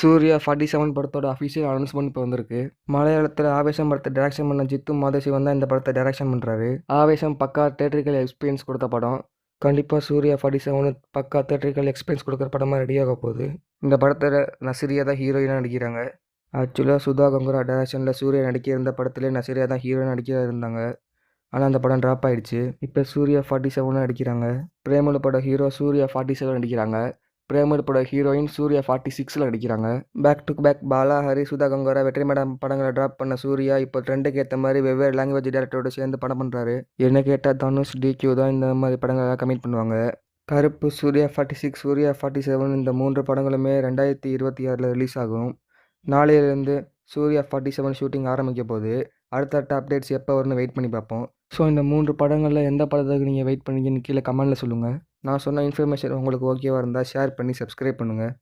Surya forty seven படத்தோட official announcement இப்போ வந்திருக்கு. மலையாளத்தில் ஆவேசம் படத்தை டேரக்ஷன் பண்ண ஜித்து மாதேசிவன் தான் இந்த படத்தை டேரக்ஷன் பண்ணுறாரு ஆவேசம் பக்கா தேட்டரிக்கல் எக்ஸ்பீரியன்ஸ் கொடுத்த படம். கண்டிப்பாக சூர்யா ஃபார்ட்டி செவனு பக்கா தேட்டரிக்கல் எக்ஸ்பீரியன்ஸ் கொடுக்குற படமாக ரெடியாக போகுது. இந்த படத்தில் நசிரியா தான் ஹீரோயினாக நடிக்கிறாங்க. ஆக்சுவலாக சுதா கங்குரா டேரக்ஷனில் சூர்யா நடிக்க இருந்த படத்துலேயே நசிரியா தான் ஹீரோயின் நடிக்க இருந்தாங்க. ஆனால் அந்த படம் ட்ராப் ஆயிடுச்சு. இப்போ சூர்யா ஃபார்ட்டி செவனாக நடிக்கிறாங்க. பிரேமலு படம் ஹீரோ சூர்யா ஃபார்ட்டி செவன் நடிக்கிறாங்க. பிரேமர் பட ஹீரோயின் சூர்யா ஃபார்ட்டி சிக்ஸில் நடிக்கிறாங்க. Back to back Bala Hari Sudha Kongara Vetri madam படங்களை ட்ராப் பண்ண சூர்யா இப்போ ட்ரெண்டுக்கு ஏற்ற மாதிரி வெவ்வேறு லாங்குவேஜ் டேரக்டரோட சேர்ந்து படம் பண்ணுறாரு என்ன கேட்டால் தனுஷ் டிக்யூ தான் இந்த மாதிரி படங்களை கமிட் பண்ணுவாங்க. Karuppu Suriya forty six Suriya forty seven இந்த மூன்று படங்களுமே ரெண்டாயிரத்தி இருபத்தி ஆறில் ரிலீஸ் ஆகும். நாளையிலேருந்து சூர்யா ஃபார்ட்டி செவன் ஷூட்டிங் ஆரம்பிக்க போகுது. அடுத்தடுத்த அப்டேட்ஸ் எப்போ வரும்னு வெயிட் பண்ணி பார்ப்போம். ஸோ இந்த மூன்று படங்களில் எந்த படத்துக்கு நீங்கள் வெயிட் பண்ணீங்கன்னு கீழே கமெண்டில் சொல்லுங்கள் நான் சொன்ன இன்ஃபர்மேஷன் உங்களுக்கு ஓகேவாக இருந்தால் ஷேர் பண்ணி சப்ஸ்கிரைப் பண்ணுங்கள்